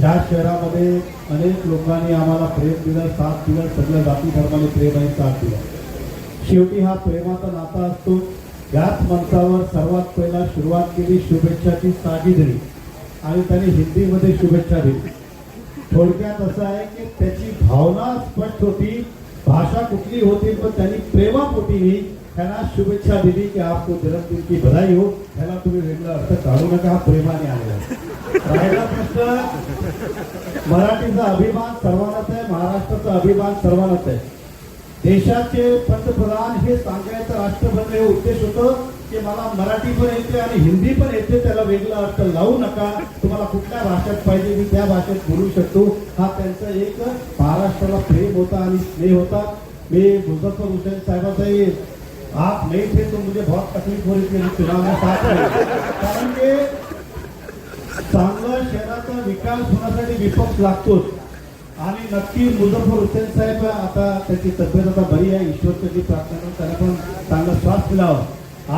ह्या शहरामध्ये अनेक लोकांनी आम्हाला प्रेम दिलं साथ दिलं सगळ्या जाती धर्माने प्रेम आणि साथ दिला. शेवटी हा प्रेमाचा नाता असतो. याच मंचावर सर्वात पहिला सुरुवात केली शुभेच्छाची सागी दिली आणि त्याने हिंदीमध्ये शुभेच्छा दिली. थोडक्यात असं आहे की त्याची भावना स्पष्ट होती भाषा कुठली होती पण त्यांनी प्रेमापोटीही त्यांना शुभेच्छा दिली की आपको जन्मदिन की बधाई हो. ह्याला तुम्ही वेगळा अर्थ काढू नका हा प्रेमाने आलेला आहे. मराठीचा अभिमान सर्वांनाच आहे महाराष्ट्राचा अभिमान सर्वांनाच आहे. देशाचे पंतप्रधान हे सांगायचं राष्ट्रपती हे उद्देश होतं की मला मराठी पण येते आणि हिंदी पण येते त्याला वेगळा अर्थ लावू नका. तुम्हाला कुठल्या भाषेत पाहिजे मी त्या भाषेत बोलू शकतो. हा त्यांचा एक महाराष्ट्राला प्रेम होता आणि स्नेह होता. मी मुझफ्फर हुसेन साहेबांचाही आप नाही थे तो मुझे बहुत तकलीफ हो रही थी चुनाव में साथ कारण की चांगलं शहराचा विकास होण्यासाठी विपक्ष लागतोच. आणि नक्की मुझफ्फर हुसेन साहेब आता त्याची तब्येत आता बरी आहे. ईश्वरची प्रार्थना त्याला पण चांगला श्वास मिळावा.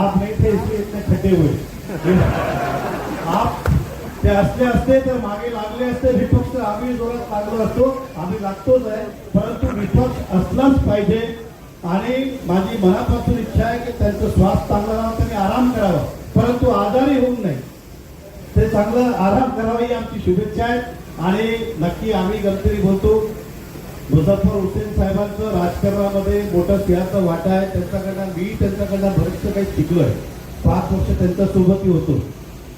आप नाही थे इसलिए इतने खड्डे होईल आप ते असले असते तर मागे लागले असते विपक्ष आम्ही जोरात लागलो असतो आम्ही लागतोच आहे. परंतु विपक्ष असलाच पाहिजे. आणि माझी मनापासून इच्छा आहे की त्यांचा श्वास चांगला राहावा त्यांनी आराम करावा. परंतु आजारी होऊ नये ते चांगलं आराम करावा ही आमची शुभेच्छा आहे. आणि नक्की आम्ही गणपती बोलतो. मुझफ्फर हुसेन साहेबांचं राजकारणामध्ये मोठं सिंहाचा वाटा आहे. त्यांच्याकडनं मी त्यांच्याकडनं बरेचसं काही शिकलोय. पाच वर्ष त्यांच्या सोबतही होतो.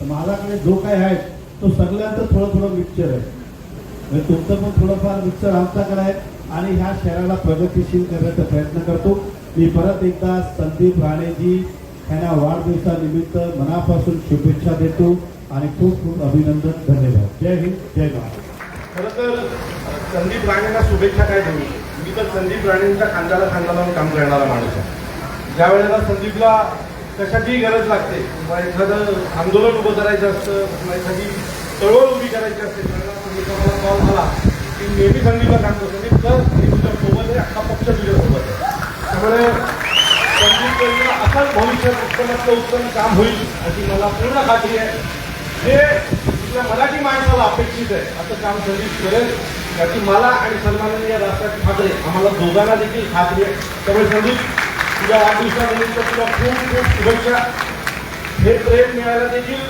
तर माझ्याकडे जो काय आहे तो सगळ्यांचं थोडं थोडं मिक्सचर आहे. म्हणजे तुमचं पण थोडंफार मिक्सचर आमच्याकडे आहे. आणि ह्या शहराला प्रगतीशील करण्याचा प्रयत्न करतो. मी परत एकदा संदीप राणेजी यांना वाढदिवसानिमित्त मनापासून शुभेच्छा देतो. आणि खूप खूप अभिनंदन धन्यवाद. जय हिंद जय महाराज खरं तर संदीप राणेंना शुभेच्छा काय देऊ? मी तर संदीप राणेंच्या खांद्याला खांदा लावून काम करणारा माणूस आहे. ज्या वेळेला संदीपला कशाचीही गरज लागते किंवा एखादं आंदोलन उभं करायचं असतं किंवा एखादी चळवळ उभी करायची असते त्यावेळेला मला कॉल झाला की नेहमी संदीपला सांगतो म्हणजे संदीप तर मी तुझ्या सोबत आहे अख्खा पक्ष तुझ्या सोबत आहे. त्यामुळे संदीप असंच भविष्यात उत्तमातलं उत्तम काम होईल अशी मला पूर्ण खात्री आहे. हे आपल्या मराठी माणसाला अपेक्षित आहे. असं काम संदीप करेल? याची मला आणि सन्माननीय राष्ट्रात ठाकरे आम्हाला दोघांना देखील खात्री आहे. त्यामुळे संदीप तुझ्या वाढदिवसानिमित्त तुला खूप खूप शुभेच्छा. हे प्रेम मिळायला देखील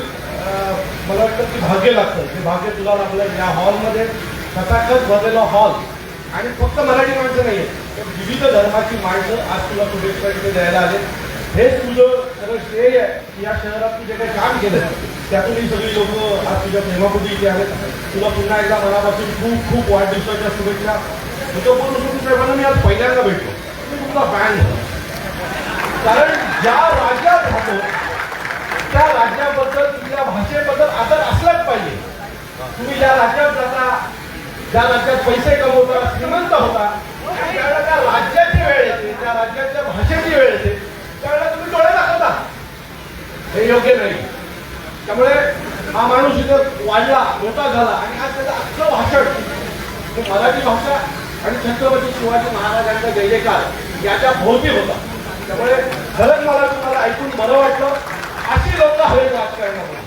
मला वाटतं की भाग्य लागतं. हे भाग्य तुला लागलं या हॉलमध्ये. तथाकथ भरलेला हॉल. आणि फक्त मराठी माणसं नाही तर विविध धर्माची माणसं आज तुला शुभेच्छा इथे द्यायला आले हेच तुझं खरं श्रेय आहे की या शहरात तू जे काही काम केलं त्यातून ही सगळी लोक आज तुझ्या प्रेमापोटी इथे आहेत. तुला पुन्हा एकदा मनापासून खूप खूप वाढदिवसाच्या शुभेच्छा. तो पण साहेबांना मी आज पहिल्यांदा भेटलो. मी तुमचा फॅन कारण ज्या राज्यात राहतो त्या राज्याबद्दल तुझ्या भाषेबद्दल आदर असलाच पाहिजे. तुम्ही ज्या राज्यात जाता ज्या राज्यात पैसे कमवता श्रीमंत होता आणि ज्यावेळेला त्या राज्याची वेळ येते त्या राज्याच्या भाषेची वेळ येते त्यावेळेला तुम्ही डोळे दाखवता हे योग्य नाही. त्यामुळे हा माणूस इथं वाढला मोठा झाला आणि आज त्याचं अख्खं भाषण हे मराठी भाषा आणि छत्रपती शिवाजी महाराजांचा जय जयकार याच्या भोवती होता. त्यामुळे खरंच मला तुम्हाला ऐकून बरं वाटलं. अशी लोक हवे राजकारणामध्ये.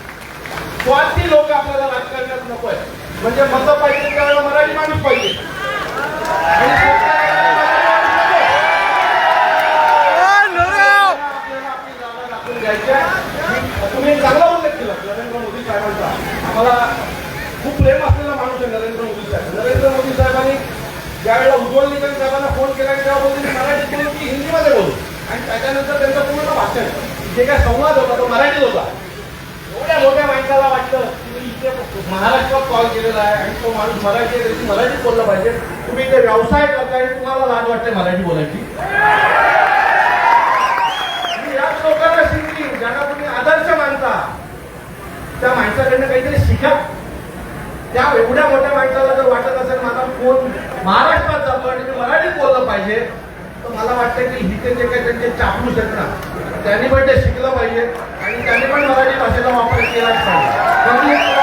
स्वार्थी लोक आपल्याला राजकारणात नको आहे म्हणजे मतं पाहिजे त्यावेळेला मराठी माणूस पाहिजे. आणि आपल्याला आपली जागा दाखवून द्यायची आहे. तुम्ही एक चांगला उल्लेख केला नरेंद्र मोदी साहेबांचा आम्हाला खूप प्रेम असलेला माणूस आहे नरेंद्र मोदी साहेब नरेंद्र मोदी साहेबांनी ज्यावेळेला उज्ज्वल निकम साहेबांना फोन केला की तेव्हा बोलले मराठीत बोलू की हिंदीमध्ये बोलू. आणि त्याच्यानंतर त्यांचं पूर्ण भाषण. जे काय संवाद होता तो मराठीत होता. एवढ्या मोठ्या माणसाला वाटलं की इथे महाराष्ट्रात कॉल केलेला आहे आणि तो माणूस मराठी आहे त्याची मराठीत बोललं पाहिजे. तुम्ही इथे व्यवसाय करताय आणि तुम्हाला लाज वाटते मराठी बोलायची. याच लोकांना शिकली ज्यांना तुम्ही आदर्श मानता. त्या माणसाकडनं काहीतरी शिका. त्या एवढ्या मोठ्या माणसाला जर वाटत असेल माझा फोन महाराष्ट्रात जातो आणि मी मराठीत बोललं पाहिजे तर मला वाटतं की हिचे जे काही त्यांचे चापलूस शकणार त्यांनी पण ते शिकलं पाहिजे आणि त्यांनी पण मराठी भाषेचा वापर केलाच पाहिजे.